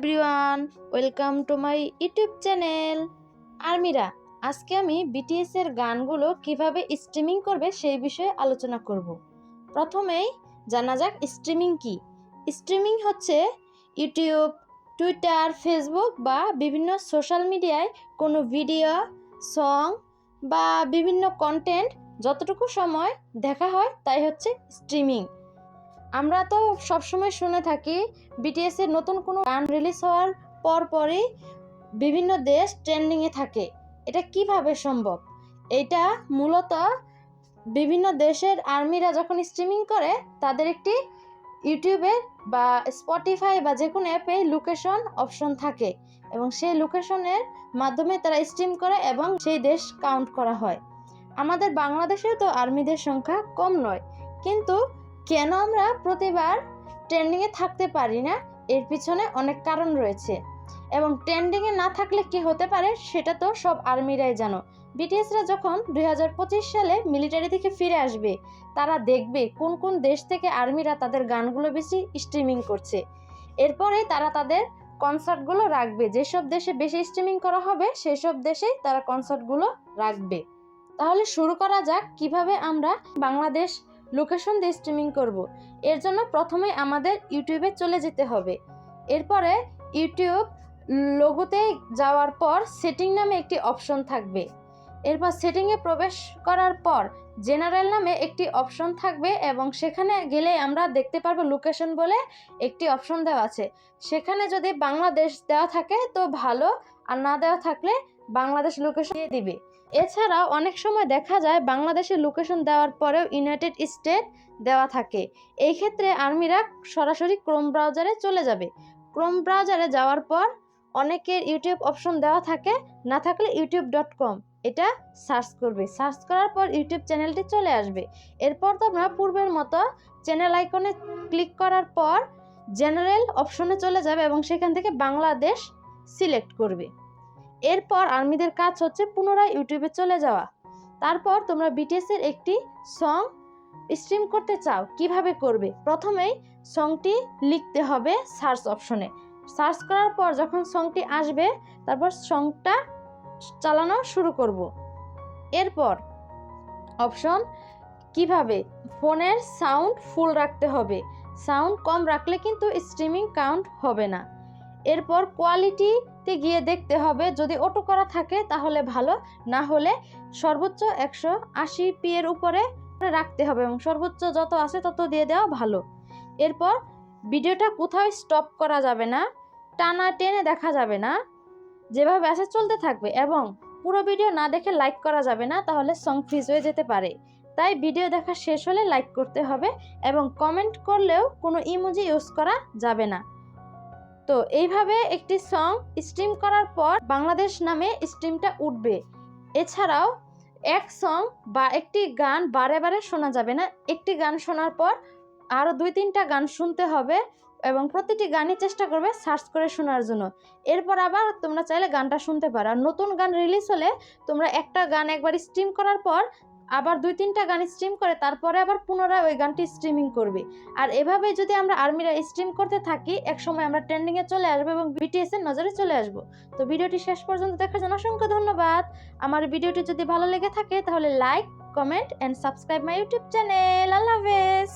Everyone welcome to my YouTube channel আর্মিরা, আজকে আমি BTS এর গানগুলো কীভাবে স্ট্রিমিং করবে সেই বিষয়ে আলোচনা করব। প্রথমেই জানা যাক স্ট্রিমিং কি। স্ট্রিমিং হচ্ছে ইউটিউব টুইটার ফেসবুক বা বিভিন্ন সোশ্যাল মিডিয়ায় কোনো ভিডিও সং বা বিভিন্ন কন্টেন্ট যতটুকু সময় দেখা হয় তাই হচ্ছে স্ট্রিমিং আমরা তো সবসময় শুনে থাকি বিটিএস এর নতুন কোনো গান রিলিজ হওয়ার পর পরই বিভিন্ন দেশ ট্রেন্ডিংয়ে থাকে। এটা কীভাবে সম্ভব? এটা মূলত বিভিন্ন দেশের আর্মিরা যখন স্ট্রিমিং করে, তাদের একটি ইউটিউবে বা স্পটিফাই বা যে কোনো অ্যাপে লোকেশন অপশন থাকে এবং সেই লোকেশনের মাধ্যমে তারা স্ট্রিম করে এবং সেই দেশ কাউন্ট করা হয়। আমাদের বাংলাদেশেও তো আর্মিদের সংখ্যা কম নয়, কিন্তু কেন আমরা প্রতিবার ট্রেন্ডিংয়ে থাকতে পারি না? এর পিছনে অনেক কারণ রয়েছে। এবং ট্রেন্ডিংয়ে না থাকলে কি হতে পারে সেটা তো সব আর্মিরাই জানো। বিটিএসরা যখন দুই হাজার পঁচিশ সালে মিলিটারি থেকে ফিরে আসবে, তারা দেখবে কোন কোন দেশ থেকে আর্মিরা তাদের গানগুলো বেশি স্ট্রিমিং করছে। এরপরে তারা তাদের কনসার্টগুলো রাখবে। যেসব দেশে বেশি স্ট্রিমিং করা হবে সেই সব দেশেই তারা কনসার্টগুলো রাখবে। তাহলে শুরু করা যাক কীভাবে আমরা বাংলাদেশ লোকেশন দিয়ে স্ট্রিমিং করব। এর জন্য প্রথমে আমাদের ইউটিউবে চলে যেতে হবে। এরপরে ইউটিউব লোগোতে যাওয়ার পর সেটিং নামে একটি অপশন থাকবে। এরপর সেটিংয়ে প্রবেশ করার পর জেনারেল নামে একটি অপশন থাকবে এবং সেখানে গেলে আমরা দেখতে পারব লোকেশন বলে একটি অপশন দেওয়া আছে। সেখানে যদি বাংলাদেশ দেওয়া থাকে তো ভালো, আর না দেওয়া থাকলে বাংলাদেশ লোকেশন দিয়ে দিবে। এছাড়াও অনেক সময় দেখা যায় বাংলাদেশের লোকেশন দেওয়ার পরেও ইউনাইটেড স্টেট দেওয়া থাকে। এই ক্ষেত্রে আর্মিরা সরাসরি ক্রোম ব্রাউজারে চলে যাবে। ক্রোম ব্রাউজারে যাওয়ার পর অনেকের ইউটিউব অপশন দেওয়া থাকে, না থাকলে ইউটিউব ডট কম এটা সার্চ করবে। সার্চ করার পর ইউটিউব চ্যানেলটি চলে আসবে। এরপর তোমরা পূর্বের মতো চ্যানেল আইকনে ক্লিক করার পর জেনারেল অপশনে চলে যাবে এবং সেখান থেকে বাংলাদেশ সিলেক্ট করবে। এরপর আর্মিদের কাজ হচ্ছে পুনরায় ইউটিউবে চলে যাওয়া। তারপর তোমরা বিটিএস এর একটি সং স্ট্রিম করতে চাও, কীভাবে করবে? প্রথমেই সংটি লিখতে হবে সার্চ অপশনে সার্চ করার পর যখন সংটি আসবে, তারপর সংটা চালানো শুরু করব। এরপর অপশন কীভাবে? ফোনের সাউন্ড ফুল রাখতে হবে। সাউন্ড কম রাখলে কিন্তু স্ট্রিমিং কাউন্ট হবে না। এরপর কোয়ালিটিতে গিয়ে দেখতে হবে, যদি অটো করা থাকে তাহলে ভালো, না হলে সর্বোচ্চ একশো আশি পি এর উপরে রাখতে হবে এবং সর্বোচ্চ যত আছে তত দিয়ে দেওয়া ভালো। এরপর ভিডিওটা কোথাও স্টপ করা যাবে না, টানা টেনে দেখা যাবে না, যেভাবে আছে চলতে থাকবে এবং পুরো ভিডিও না দেখে লাইক করা যাবে না তাহলে সং ফ্রিজ হয়ে যেতে পারে। তাই ভিডিও দেখা শেষ হলে লাইক করতে হবে এবং কমেন্ট করলেও কোনো ইমোজি ইউজ করা যাবে না। তো এইভাবে একটি সং স্ট্রিম করার পর বাংলাদেশ নামে স্ট্রিমটা উঠবে। এছাড়াও এক সং বা একটি গান বারে বারে শোনা যাবে না। একটি গান শোনার পর আরও দুই তিনটা গান শুনতে হবে এবং প্রতিটি গানই চেষ্টা করবে সার্চ করে শোনার জন্য। এরপর আবার তোমরা চাইলে গানটা শুনতে পারো। আর নতুন গান রিলিজ হলে তোমরা একটা গান একবার স্ট্রিম করার পর আবার দুই তিনটা গান স্ট্রিম করে, তারপরে আবার পুনরায় ওই গানটি স্ট্রিমিং করবে। আর এভাবে যদি আমরা আর্মিরা স্ট্রিম করতে থাকি এক সময় আমরা ট্রেন্ডিংয়ে চলে আসব এবং বিটিএস এর নজরে চলে আসব। তো ভিডিওটি শেষ পর্যন্ত দেখার জন্য অসংখ্য ধন্যবাদ। আমার ভিডিওটি যদি ভালো লেগে থাকে, তাহলে like comment and subscribe my YouTube channel আল্লাহ হাফেজ!